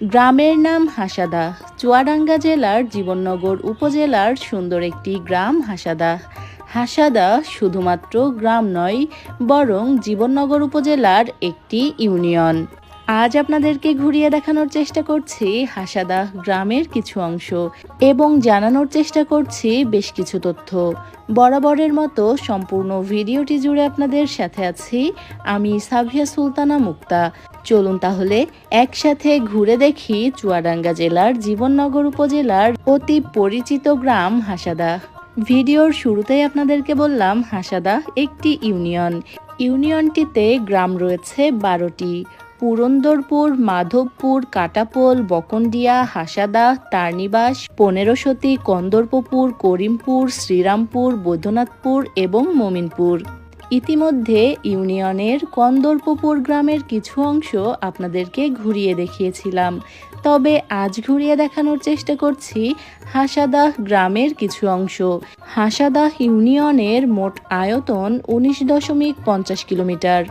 গ্রামের নাম হাসাদা। চুয়াডাঙ্গা জেলার জীবননগর উপজেলার সুন্দর একটি গ্রাম হাসাদা। হাসাদা শুধুমাত্র গ্রাম নয়, বরং জীবননগর উপজেলার একটি ইউনিয়ন। আজ আপনাদেরকে ঘুরিয়ে দেখানোর চেষ্টা করছি হাসাদা গ্রামের কিছু অংশ এবং জানানোর চেষ্টা করছি বেশ কিছু তথ্য। বরাবরের মতো সম্পূর্ণ ভিডিওটি জুড়ে আপনাদের সাথে আছি। আমি সাভিয়া সুলতানা মুক্তা। চলুন তাহলে একসাথে ঘুরে দেখি চুয়াডাঙ্গা জেলার জীবননগর উপজেলার অতি পরিচিত গ্রাম হাসাদা। ভিডিওর শুরুতেই আপনাদেরকে বললাম, হাসাদা একটি ইউনিয়ন। ইউনিয়নটিতে গ্রাম রয়েছে বারোটি। পুরন্দরপুর, মাধবপুর, কাটাপোল বকন্ডিয়া হাসাদা, তারনিবাস, পনেরোশতি, কন্দর্পপুর, করিমপুর, শ্রীরামপুর, বৈদ্যনাথপুর এবং মমিনপুর। ইতিমধ্যে ইউনিয়নের কন্দর্পপুর গ্রামের কিছু অংশ আপনাদেরকে ঘুরিয়ে দেখিয়েছিলাম। তবে আজ ঘুরিয়ে দেখানোর চেষ্টা করছি হাসাদাহ গ্রামের কিছু অংশ। হাসাদাহ ইউনিয়নের মোট আয়তন উনিশ দশমিক পঞ্চাশ কিলোমিটার।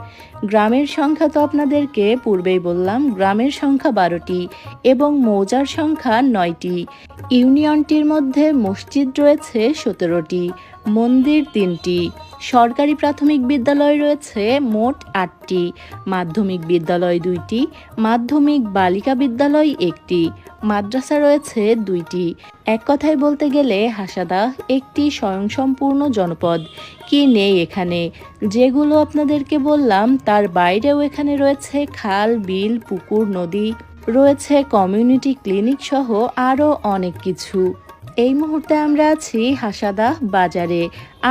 গ্রামের সংখ্যা তো আপনাদেরকে পূর্বেই বললাম, গ্রামের সংখ্যা বারোটি এবং মৌজার সংখ্যা নয়টি। ইউনিয়নটির মধ্যে মসজিদ রয়েছে সতেরোটি, মন্দির তিনটি। সরকারি প্রাথমিক বিদ্যালয় রয়েছে মোট আটটি। মাধ্যমিক বিদ্যালয় দুইটি, মাধ্যমিক বালিকা বিদ্যালয় একটি, মাদ্রাসা রয়েছে দুইটি। এক কথায় বলতে গেলে হাসাদাহ একটি স্বয়ংসম্পূর্ণ জনপদ। কি নেই এখানে? যেগুলো আপনাদেরকে বললাম, তার বাইরেও এখানে রয়েছে খাল, বিল, পুকুর, নদী, রয়েছে কমিউনিটি ক্লিনিক সহ আরও অনেক কিছু। এই মুহূর্তে আমরা আছি হাসাদাহ বাজারে।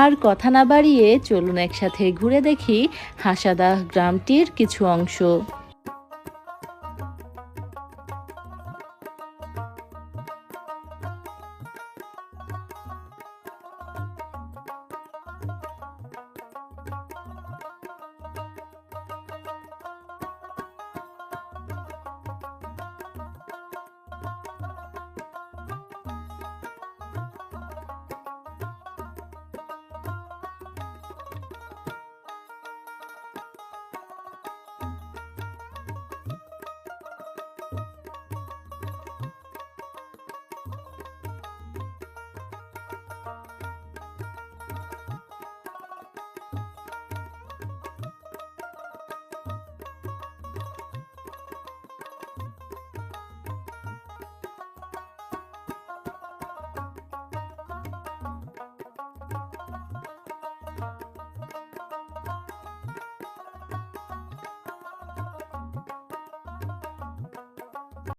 আর কথা না বাড়িয়ে চলুন একসাথে ঘুরে দেখি হাসাদাহ গ্রামটির কিছু অংশ।